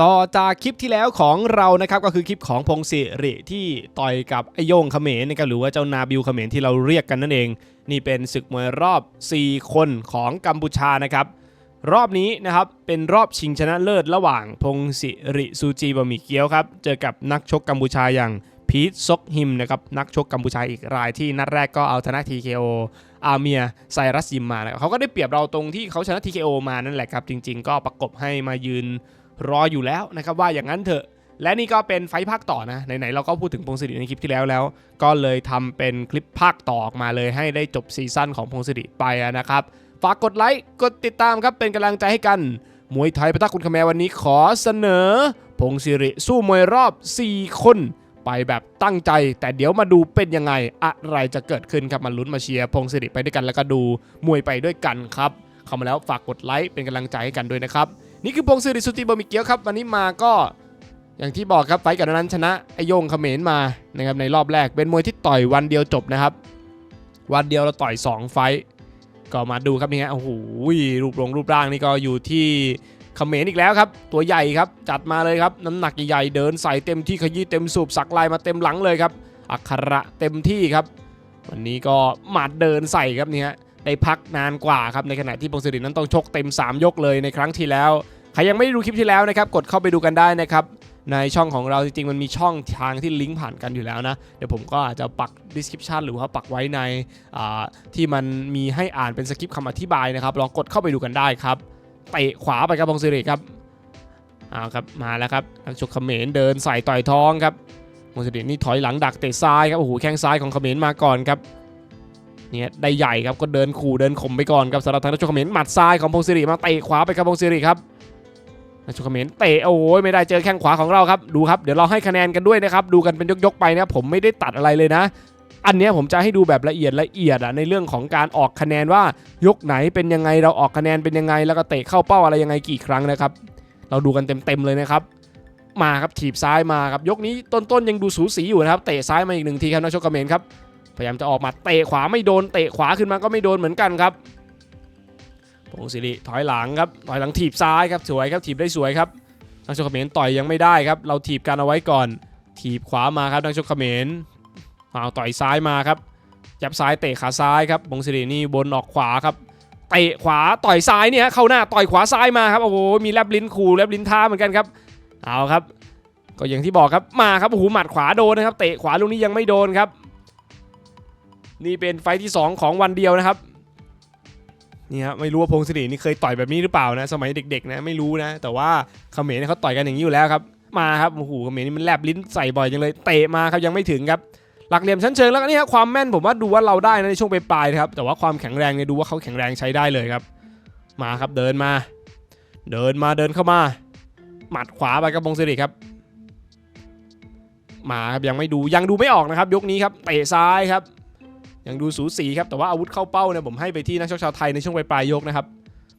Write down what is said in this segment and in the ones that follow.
ต่อจากคลิปที่แล้วของเรานะครับก็คือคลิปของพงศิริที่ต่อยกับไอโยงเขมรนะครับหรือว่าเจ้านาบิวเขมรที่เราเรียกกันนั่นเอง นี่เป็นศึกมวยรอบ 4 คนของกัมพูชานะครับรอบนี้นะครับเป็นรอบชิงชนะเลิศระหว่างพงศิริซูจีบะหมี่เกี๊ยวครับเจอกับนักชกกัมพูชาอย่างพีทซกฮิมนะครับนักชกกัมพูชาอีกรายที่นัดแรกก็เอาชนะ TKO อาเมียไซรัสยิมมานะครับเขาก็ได้เปรียบเราตรงที่เขาชนะ TKO มานั่นแหละครับจริง ๆ ก็ประกบให้มายืน รออยู่แล้วนะครับว่าอย่างนั้นเถอะ และนี่ก็เป็นไฟภาคต่อนะ ไหนๆเราก็พูดถึงพงศิริในคลิปที่แล้วแล้ว ก็เลยทำเป็นคลิปภาคต่อออกมาเลยให้ได้จบซีซั่นของพงศิริไปนะครับฝากกดไลค์กดติดตามครับเป็นกำลังใจให้กันมวยไทยประทักคุณคแมวันนี้ขอเสนอ พงศิริสู้มวยรอบ 4 คน ไปแบบตั้งใจ แต่เดี๋ยวมาดูเป็นยังไง อะไรจะเกิดขึ้นครับมาลุ้นมาเชียร์พงศิริไปด้วยกันแล้วก็ดูมวยไปด้วยกันครับเข้ามาแล้วฝากกดไลค์เป็นกำลังใจให้กันด้วยนะครับ นี่คือพงศิริสุติบะหมิเกียวครับ วันนี้มาก็อย่างที่บอกครับไฟกับนั้นชนะไอโยงเขมรมานะครับในรอบแรกเป็นมวยที่ต่อยวันเดียวจบนะครับ วันเดียวเราต่อย 2 ไฟต์ก็มาดูครับนี่ฮะโอ้โหรูปรงรูปร่างนี่ก็อยู่ที่เขมรอีกแล้วครับ ตัวใหญ่ครับจัดมาเลยครับน้ำหนักใหญ่เดินใส่เต็มที่ขยี้เต็มสูบสักลายมาเต็มหลังเลยครับอักขระเต็มที่ครับ วันนี้ก็หมัดเดินใส่ครับนี่ฮะ ได้พักนานกว่าครับในขณะที่พงศิรินั้นต้องชกเต็ม 3 ยกเลยในครั้งที่แล้ว ใครยังไม่ได้ดูคลิปที่แล้วนะครับ กดเข้าไปดูกันได้นะครับในช่องของเราจริงๆ มันมีช่องทางที่ลิงก์ผ่านกันอยู่แล้วนะ เดี๋ยวผมก็อาจจะปัก description หรือว่าปักไว้ในที่มันมีให้อ่านเป็นสคริปต์คำอธิบายนะครับลองกดเข้าไปดูกันได้ครับเตะขวาไปครับพงศิริครับเอาครับมาแล้วครับนักชกเขมรเดินใส่ต่อยท้องครับพงศิรินี่ถอยหลังดักเตะซ้ายครับโอ้โหแข้งซ้ายของเขมรมาก่อนครับ เนี่ยได้ใหญ่ครับก็เดินขู่เดินข่มไปก่อนครับสำหรับทางนักชกเขมรหมัดซ้ายของพงศิริมาเตะขวาไปครับพงศิริครับนักชกเขมรเตะโอ้ยไม่ได้เจอแข้งขวาของเราครับดูครับเดี๋ยวเราให้คะแนนกันด้วยนะครับดูกันเป็นยกๆไปนะผมไม่ได้ตัดอะไรเลยนะ อันนี้ผมจะให้ดูแบบละเอียดละเอียดอะในเรื่องของการออกคะแนนว่ายกไหนเป็นยังไงเราออกคะแนนเป็นยังไง แล้วก็เตะเข้าเป้าอะไรยังไงกี่ครั้งนะครับ เราดูกันเต็มๆเลยนะครับมาครับถีบซ้ายมาครับยกนี้ต้นๆยังดูสูสีอยู่นะครับเตะซ้ายมาอีกหนึ่งทีครับนักชกเมรครับ พยายามจะออกมาเตะขวาไม่โดนเตะขวาขึ้นมาก็ไม่โดนเหมือนกันครับพงศิริถอยหลังครับถอยหลังถีบซ้ายครับสวยครับถีบได้สวยครับนักชกเขมรต่อยยังไม่ได้ครับ เราถีบกันเอาไว้ก่อน ถีบขวามาครับนักชกเขมรเอาต่อยซ้ายมาครับจับซ้ายเตะขาซ้ายครับบงศิรินี่บนออกขวาครับเตะขวาต่อยซ้ายเนี่ยเข้าหน้าต่อยขวาซ้ายมาครับโอ้โหมีแลบลิ้นขู่แลบลิ้นท้าเหมือนกันครับเอาครับ ก็อย่างที่บอกครับมาครับโอ้โหหมัดขวาโดนนะครับ เตะขวาลูกนี้ยังไม่โดนครับ นี่เป็นไฟที่สองของวันเดียวนะครับนี่ครับไม่รู้ว่าพงศิรินี่เคยต่อยแบบนี้หรือเปล่านะ สมัยเด็กๆนะไม่รู้นะ แต่ว่าเขมรเนี่เขาต่อยกันอย่างนี้อยู่แล้วครับมาครับโอ้โหเขมรนี่มันแลบลิ้นใส่บ่อยจังเลยเตะมาครับยังไม่ถึงครับหลักเหลี่ยมชั้นเชิงแล้วนี่ครับความแม่นผมว่าดูว่าเราได้นะในช่วงปลายๆครับแต่ว่าความแข็งแรงเนี่ยดูว่าเขาแข็งแรงใช้ได้เลยครับ มาครับเดินมา เดินมาเดินเข้ามา หมัดขวาไปกับพงศิริครับ มาครับยังไม่ดูยังดูไม่ออกนะครับ ยกนี้ครับเตะซ้ายครับ ยังดูสูสีครับแต่ว่าอาวุธเข้าเป้าเนี่ยผมให้ไปที่นักชกชาวไทยในช่วงปลายๆยกนะครับ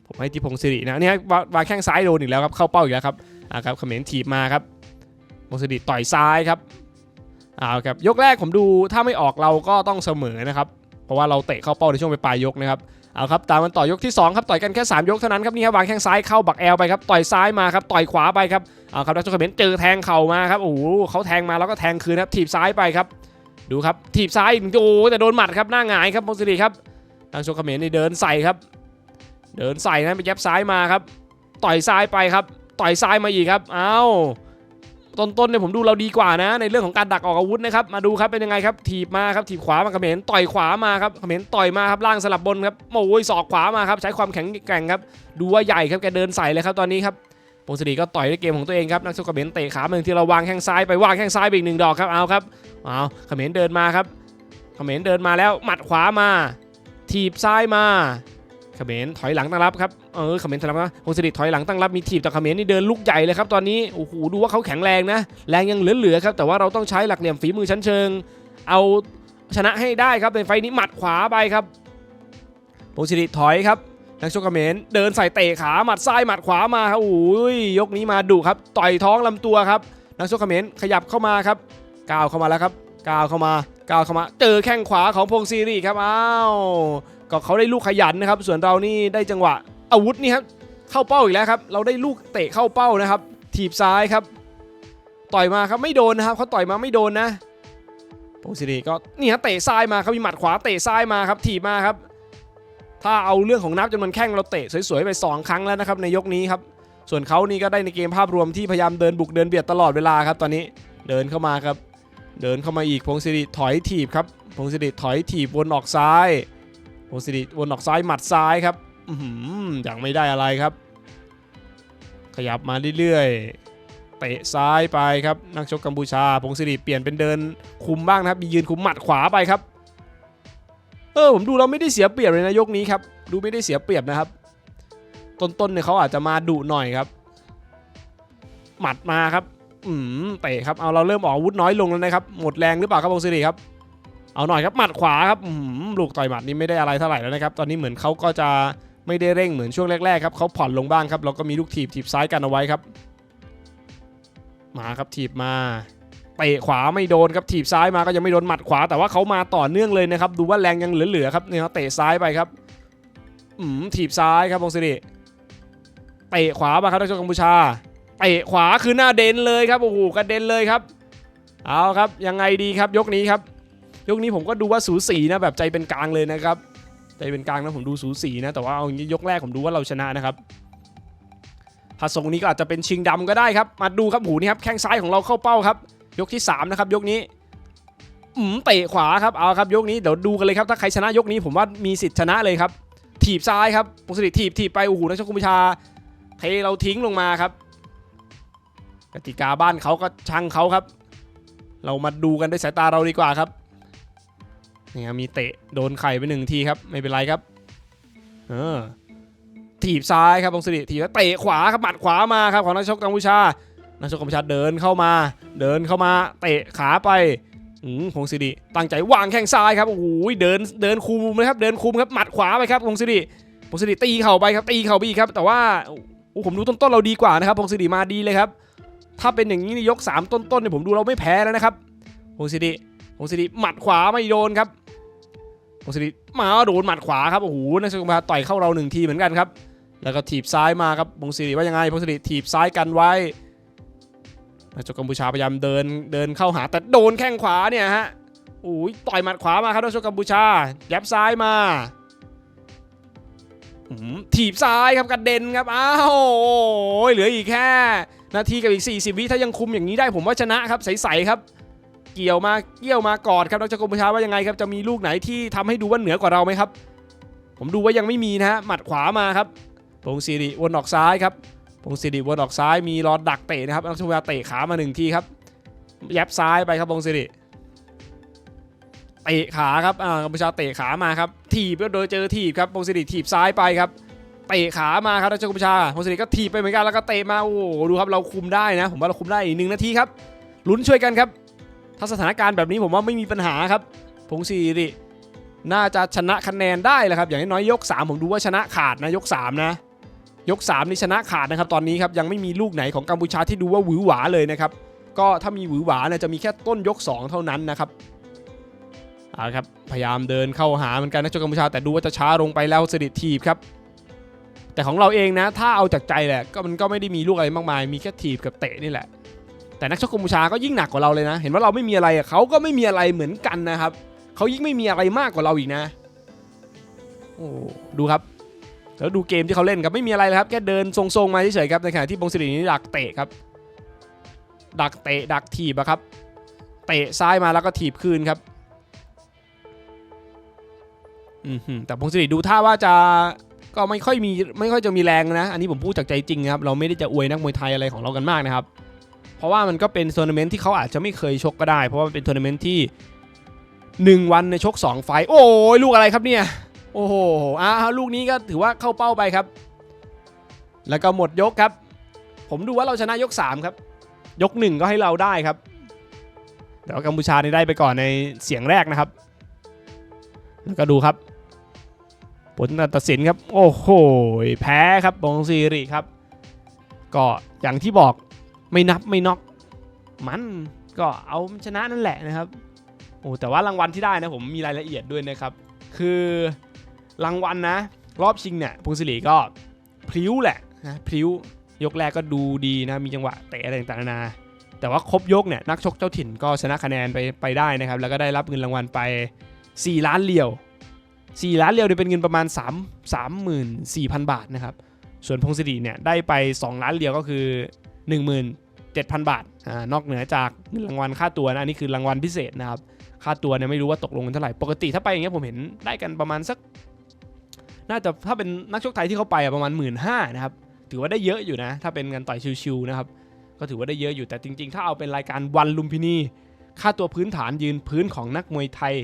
ผมให้ที่พงศิรินะเนี่ยวางแข้งซ้ายโดนอีกแล้วครับเข้าเป้าอีกแล้วครับอ่าครับเขมรถีบมาครับพงศิริต่อยซ้ายครับเอาครับยกแรกผมดูถ้าไม่ออกเราก็ต้องเสมอนะครับเพราะว่าเราเตะเข้าเป้าในช่วงปลายๆยกนะครับเอาครับตามมันต่อยกที่สองครับต่อยกันแค่สามยกเท่านั้นครับนี่ครับวางแข้งซ้ายเข้าบักแอลไปครับต่อยซ้ายมาครับต่อยขวาไปครับเอาครับนักชกเขมรเจอแทงเข่ามาครับโอ้โหเขาแทงมาแล้วก็แทงคืนครับถีบซ้ายไปครับ ดูครับถีบซ้ายอีกโอ้แต่โดนหมัดครับหน้าหงายครับพงศิริครับทางโชกเขมรนี่เดินใส่ครับ เดินใส่นะไปยับซ้ายมาครับ ต่อยซ้ายไปครับ ต่อยซ้ายมาอีกครับเอ้าต้นๆเนี่ยผมดูเราดีกว่านะ ในเรื่องของการดักออกอาวุธนะครับมาดูครับเป็นยังไงครับถีบมาครับถีบขวามาเขมรต่อยขวามาครับเขมรต่อยมาครับล่างสลับบนครับโอ้ยศอกขวามาครับใช้ความแข็งแกร่งครับดูว่าใหญ่ครับแกเดินใส่เลยครับตอนนี้ครับ พงศิริก็ต่อยด้วยเกมของตัวเองครับนักชกเขมรเตะขามาหนึ่งที่เราวางแข้งซ้ายไปวางแข้งซ้ายไปอีกหนึ่งดอกครับเอาครับเอาเขมรเดินมาครับเขมรเดินมาแล้วหมัดขวามา ถีบซ้ายมาเขมรถอยหลังตั้งรับครับเออเขมรถอยหลังนะพงศิริถอยหลังตั้งรับมีถีบแต่เขมรนี่เดินลูกใหญ่เลยครับตอนนี้โอ้โหดูว่าเขาแข็งแรงนะแรงยังเหลือๆครับแต่ว่าเราต้องใช้หลักเหลี่ยมฝีมือชั้นเชิง เอาชนะให้ได้ครับในไฟนี้หมัดขวาไปครับพงศิริถอยครับ นักชกเมรเดินใส่เตะขาหมัดซ้ายหมัดขวามาครับโอ้ยยกนี้มาดุครับ ต่อยท้องลำตัวครับ นักชกเมรขยับเข้ามาครับก้าวเข้ามาแล้วครับก้าวเข้ามาก้าวเข้ามาเจอแข้งขวาของพงซีรีครับอ้าวก็เขาได้ลูกขยันนะครับ ส่วนเรานี่ได้จังหวะอาวุธนี่ครับเข้าเป้าอีกแล้วครับ เราได้ลูกเตะเข้าเป้านะครับ ถีบซ้ายครับ ต่อยมาครับไม่โดนนะครับเขาต่อยมาไม่โดนนะพงศิริก็นี่ฮะเตะซ้ายมาครับมีหมัดขวาเตะซ้ายมาครับถีบมาครับ ถ้าเอาเรื่องของนับจำนวนแข้งเราเตะสวยๆไปสองครั้งแล้วนะครับในยกนี้ครับ ส่วนเขานี่ก็ได้ในเกมภาพรวมที่พยายามเดินบุกเดินเบียดตลอดเวลาครับตอนนี้เดินเข้ามาครับ เดินเข้ามาอีกพงศิริถอยถีบครับพงศิริถอยถีบวนออกซ้ายพงศิริวนออกซ้ายหมัดซ้ายครับอือหือยังไม่ได้อะไรครับ ขยับมาเรื่อยๆเตะซ้ายไปครับนักชกกัมพูชาพงศิริเปลี่ยนเป็นเดินคุมบ้างนะครับมียืนคุมหมัดขวาไปครับ เออผมดูเราไม่ได้เสียเปรียบเลยนะยกนี้ครับ ดูไม่ได้เสียเปรียบนะครับ ต้นๆเนี่ยเขาอาจจะมาดุหน่อยครับ หมัดมาครับ อืมเตะครับเอาเราเริ่มออกอาวุธน้อยลงแล้วนะครับ หมดแรงหรือเปล่าครับพงศิริครับเอาหน่อยครับหมัดขวาครับอืมลูกต่อยหมัดนี่ไม่ได้อะไรเท่าไหร่แล้วนะครับ ตอนนี้เหมือนเขาก็จะไม่ได้เร่งเหมือนช่วงแรกๆครับเขาผ่อนลงบ้างครับแล้วก็มีลูกถีบถีบซ้ายกันเอาไว้ครับ มาครับถีบมา เตะขวาไม่โดนครับถีบซ้ายมาก็ยังไม่โดนหมัดขวา แต่ว่าเขามาต่อเนื่องเลยนะครับ ดูว่าแรงยังเหลือๆครับเนี่ยเขาเตะซ้ายไปครับอืมถีบซ้ายครับพงศิริเตะขวามาครับนักชกกัมพูชาเตะขวาคือหน้าเด่นเลยครับโอ้โหกระเด็นเลยครับ เอาครับยังไงดีครับยกนี้ครับ ยกนี้ผมก็ดูว่าสูสีนะแบบใจเป็นกลางเลยนะครับใจเป็นกลางนะผมดูสูสีนะแต่ว่าเอางี้ยกแรกผมดูว่าเราชนะนะครับถ้าทรงนี้ก็อาจจะเป็นชิงดำก็ได้ครับ มาดูครับหูนี่ครับแข้งซ้ายของเราเข้าเป้าครับ ยกที่สามนะครับ ยกนี้อืมเตะขวาครับเอาครับ ยกนี้เดี๋ยวดูกันเลยครับถ้าใครชนะยกนี้ผมว่ามีสิทธิ์ชนะเลยครับ ถีบซ้ายครับปกติถีบถีบไปโอ้โหนักชกกัมพูชาเทเราทิ้งลงมาครับกติกาบ้านเขาก็ช่างเขาครับ เรามาดูกันด้วยสายตาเราดีกว่าครับนี่ครับมีเตะโดนไข่ไปหนึ่งทีครับ ไม่เป็นไรครับ เออถีบซ้ายครับพงศิริถีบแล้วเตะขวาครับหมัดขวามาครับของนักชกกัมพูชา นักชกกัมพูชาเดินเข้ามา เดินเข้ามาเตะขาไปอืมพงศิริตั้งใจวางแข้งซ้ายครับโอ้โหเดินเดินคุมเลยครับเดินคุมครับหมัดขวาไปครับพงศิริพงศิริตีเข่าไปครับตีเข่าไปอีกครับ แต่ว่าโอ้ผมดูต้นๆเราดีกว่านะครับพงศิริมาดีเลยครับ ถ้าเป็นอย่างนี้ในยก 3 ต้นๆเนี่ยผมดูเราไม่แพ้แล้วนะครับพงศิริพงศิริหมัดขวาไม่โดนครับพงศิริมาโดนหมัดขวาครับโอ้โหนักชกกัมพูชาต่อยเข้าเราหนึ่งทีเหมือนกันครับแล้วก็ถีบซ้ายมาครับพงศิริว่ายังไงพงศิริถีบซ้ายกันไว้ นักชกกัมพูชาพยายามเดินเดินเข้าหาแต่โดนแข้งขวาเนี่ยฮะโอ้ยต่อยหมัดขวามาครับนักชกกัมพูชา ยับซ้ายมาถีบซ้ายครับกระเด็นครับอ้าวโอ้ยเหลืออีกแค่ นาทีกับอีก 40 วิถ้ายังคุมอย่างนี้ได้ผมว่าชนะครับใสๆครับ เกี่ยวมาเกี่ยวมากอดครับนักชกกัมพูชาว่ายังไงครับจะมีลูกไหนที่ทำให้ดูว่าเหนือกว่าเราไหมครับ ผมดูว่ายังไม่มีนะฮะหมัดขวามาครับพงศิริวนออกซ้ายครับ พงศิริวนออกซ้ายมีรอดักเตะนะครับนักชกกัมพูชาเตะขามาหนึ่งทีครับ ยับซ้ายไปครับพงศิริเตะขาครับอ่ากัมพูชาเตะขามาครับ ถีบก็โดยเจอถีบครับพงศิริถีบซ้ายไปครับ เตะขามาครับนักชกกัมพูชาพงศิริก็ถีบไปเหมือนกันแล้วก็เตะมาโอ้ดูครับเราคุมได้นะ ผมว่าเราคุมได้อีกหนึ่งนาทีครับลุ้นช่วยกันครับ ถ้าสถานการณ์แบบนี้ผมว่าไม่มีปัญหาครับพงศิริน่าจะชนะคะแนนได้แหละครับ อย่างน้อยยก 3 ผมดูว่าชนะขาดนะยก 3 นะ ยก 3 นี่ชนะขาดนะครับตอนนี้ครับยังไม่มีลูกไหนของกัมพูชาที่ดูว่าหวือหวาเลยนะครับก็ถ้ามีหวือหวาเนี่ยจะมีแค่ต้นยก 2 เท่านั้นนะครับเอาครับพยายามเดินเข้าหาเหมือนกันนักชกกัมพูชาแต่ดูว่าจะช้าลงไปแล้วสดิทีบครับแต่ของเราเองนะถ้าเอาจากใจแหละก็มันก็ไม่ได้มีลูกอะไรมากมาย มีแค่ถีบกับเตะนี่แหละ แต่นักชกกัมพูชาก็ยิ่งหนักกว่าเราเลยนะ เห็นว่าเราไม่มีอะไรเขาก็ไม่มีอะไรเหมือนกันนะครับเขายิ่งไม่มีอะไรมากกว่าเราอีกนะโอ้ดูครับ แล้วดูเกมที่เขาเล่นครับไม่มีอะไรเลยครับแค่เดินทรงๆมาเฉยๆครับในขณะที่บงศิรินี่ดักเตะครับ ดักเตะดักถีบอะครับเตะซ้ายมาแล้วก็ถีบคืนครับอือหือแต่บงศิริดูท่าว่าจะก็ไม่ค่อยมีไม่ค่อยจะมีแรงนะ อันนี้ผมพูดจากใจจริงนะครับ เราไม่ได้จะอวยนักมวยไทยอะไรของเรากันมากนะครับ เพราะว่ามันก็เป็นทัวร์นาเมนต์ที่เขาอาจจะไม่เคยชกก็ได้ เพราะว่ามันเป็นทัวร์นาเมนต์ที่ 1 วันในชก 2 ไฟต์โอ้ยลูกอะไรครับเนี่ย โอ้โหอ้าวลูกนี้ก็ถือว่าเข้าเป้าไปครับ แล้วก็หมดยกครับ ผมดูว่าเราชนะยก 3 ครับ ยก 1 ก็ให้เราได้ครับแต่ว่ากัมพูชานี่ได้ไปก่อนในเสียงแรกนะครับ แล้วก็ดูครับ ผลตัดสินครับ โอ้โห แพ้ครับบงซีริครับ ก็อย่างที่บอกไม่นับไม่น็อกมันก็เอาชนะนั่นแหละนะครับ โอ้แต่ว่ารางวัลที่ได้นะผมมีรายละเอียดด้วยนะครับ คือ รางวัลนะรอบชิงเนี่ยพงศิริก็พลิ้วแหละนะพลิ้วยกแรกก็ดูดีนะมีจังหวะเตะอะไรต่างๆนานาแต่ว่าครบยกเนี่ยนักชกเจ้าถิ่นก็ชนะคะแนนไปไปได้นะครับแล้วก็ได้รับเงินรางวัลไป 4 ล้านเหรียว 4 ล้านเหรียวเนี่ยเป็นเงินประมาณ 3 34,000 บาทนะครับส่วนพงศิริเนี่ยได้ไป 2 ล้านเหรียวก็คือ 17,000 บาทอ่านอกเหนือจากเงินรางวัลค่าตัวนะอันนี้คือรางวัลพิเศษนะครับค่าตัวเนี่ยไม่รู้ว่าตกลงกันเท่าไหร่ปกติถ้าไปอย่างเงี้ยผมเห็นได้กันประมาณสัก น่าจะถ้าเป็นนักชกไทยที่เขาไปประมาณ1 5ื่นห้านะครับถือว่าได้เยอะอยู่นะ ถ้าเป็นการต่อยชิวๆนะครับก็ถือว่าได้เยอะอยู่แต่จริงๆ ถ้าเอาเป็นรายการวันลุมพินีค่าตัวพื้นฐานยืนพื้นของนักมวยไทย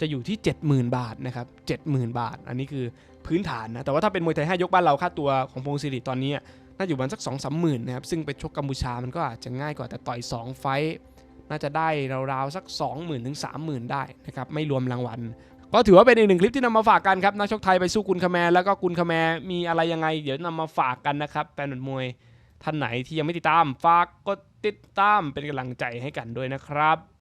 จะอยู่ที่ 70,000 บาทนะครับ70,000 บาท อันนี้คือพื้นฐานนะ แต่ว่าถ้าเป็นมวยไทย 5 ยกบ้านเราค่าตัวของพงศิริตอนนี้ น่าอยู่ประมาณสัก2 3 หมื่นนะครับ ซึ่งไปชกกัมพูชามันก็อาจจะง่ายกว่าแต่ต่อย 2 ไฟต์น่าจะได้ราวๆสัก 20,000 ถึง 30,000 ได้นะครับ ไม่รวมรางวัล ก็ถือว่าเป็นอีกหนึ่งคลิปที่นำมาฝากกันครับนักชกไทยไปสู้กุนคาแมร์แล้วก็กุนคาแมร์มีอะไรยังไง เดี๋ยวนำมาฝากกันนะครับแฟนมวยท่านไหนที่ยังไม่ติดตามฝากกดติดตามเป็นกำลังใจให้กันด้วยนะครับ